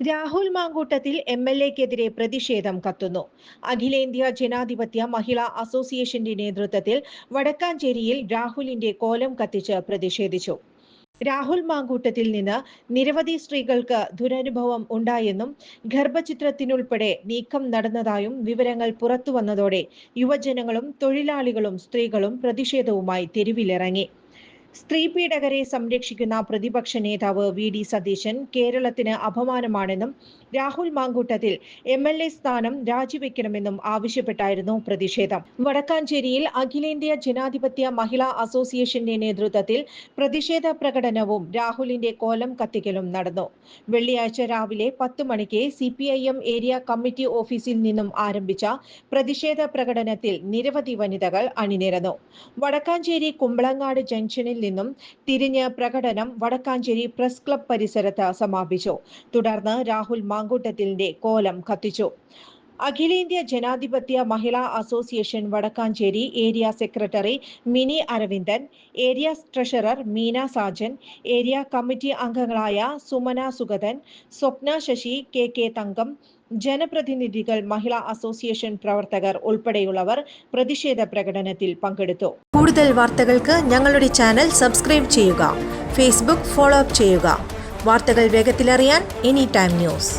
Rahul Mankoottathil M L എക്കെതിരെ പ്രതിഷേധം കത്തുന്നു. അഖിലേന്ത്യാ ജനാധിപത്യ മഹിളാ അസോസിയേഷന്റെ നേതൃത്വത്തിൽ വടക്കാഞ്ചേരിയിൽ രാഹുലിന്റെ കോലം കത്തിച്ച് പ്രതിഷേധിച്ചു. രാഹുൽ മാങ്കൂട്ടത്തിൽ നിന്ന് നിരവധി സ്ത്രീകൾക്ക് ദുരനുഭവം ഉണ്ടായെന്നും ഗർഭചിത്രത്തിനുൾപ്പെടെ നീക്കം നടന്നതായും വിവരങ്ങൾ പുറത്തുവന്നതോടെ യുവജനങ്ങളും തൊഴിലാളികളും സ്ത്രീകളും പ്രതിഷേധവുമായി തെരുവിലിറങ്ങി. സ്ത്രീ പീഡകരെ സംരക്ഷിക്കുന്ന പ്രതിപക്ഷ നേതാവ് വി ഡി സതീശൻ കേരളത്തിന് അപമാനമാണെന്നും Rahul Mankoottathil M L A സ്ഥാനം രാജിവെക്കണമെന്നും ആവശ്യപ്പെട്ടായിരുന്നു പ്രതിഷേധം. വടക്കാഞ്ചേരിയിൽ അഖിലേന്ത്യാ ജനാധിപത്യ മഹിളാ അസോസിയേഷന്റെ നേതൃത്വത്തിൽ പ്രതിഷേധ പ്രകടനവും രാഹുലിന്റെ കോലം കത്തിക്കലും നടന്നു. വെള്ളിയാഴ്ച രാവിലെ പത്ത് മണിക്ക് സി ഏരിയ കമ്മിറ്റി ഓഫീസിൽ നിന്നും ആരംഭിച്ച പ്രതിഷേധ പ്രകടനത്തിൽ നിരവധി വനിതകൾ അണിനിരന്നു. വടക്കാഞ്ചേരി കുമ്പളങ്ങാട് ജംഗ്ഷനിൽ നിന്നും തിരിഞ്ഞ് പ്രകടനം വടക്കാഞ്ചേരി പ്രസ് ക്ലബ് പരിസരത്ത് സമാപിച്ചു. തുടർന്ന് രാഹുൽ മാങ്കൂട്ടത്തിലിന്റെ കോലം കത്തിച്ചു. Akhilendya Janadhipathya Mahila association Vadakkanchery area secretary Mini Aravindan area treasurer Meena Sajan area committee അംഗങ്ങളായ സുമന സുഗതൻ സ്വപ്ന ശശി കെ കെ തങ്കം ജനപ്രതിനിധികൾ മഹിളാ അസോസിയേഷൻ പ്രവർത്തകർ ഉൾപ്പെടെയുള്ളവർ പ്രതിഷേധ പ്രകടനത്തിൽ പങ്കെടുത്തു. കൂടുതൽ വാർത്തകൾക്ക് ഞങ്ങളുടെ ചാനൽ സബ്സ്ക്രൈബ് ചെയ്യുക. ഫേസ്ബുക്ക് ഫോളോ അപ്പ് ചെയ്യുക. വാർത്തകൾ വേഗത്തിലറിയാൻ എനി ടൈം ന്യൂസ്.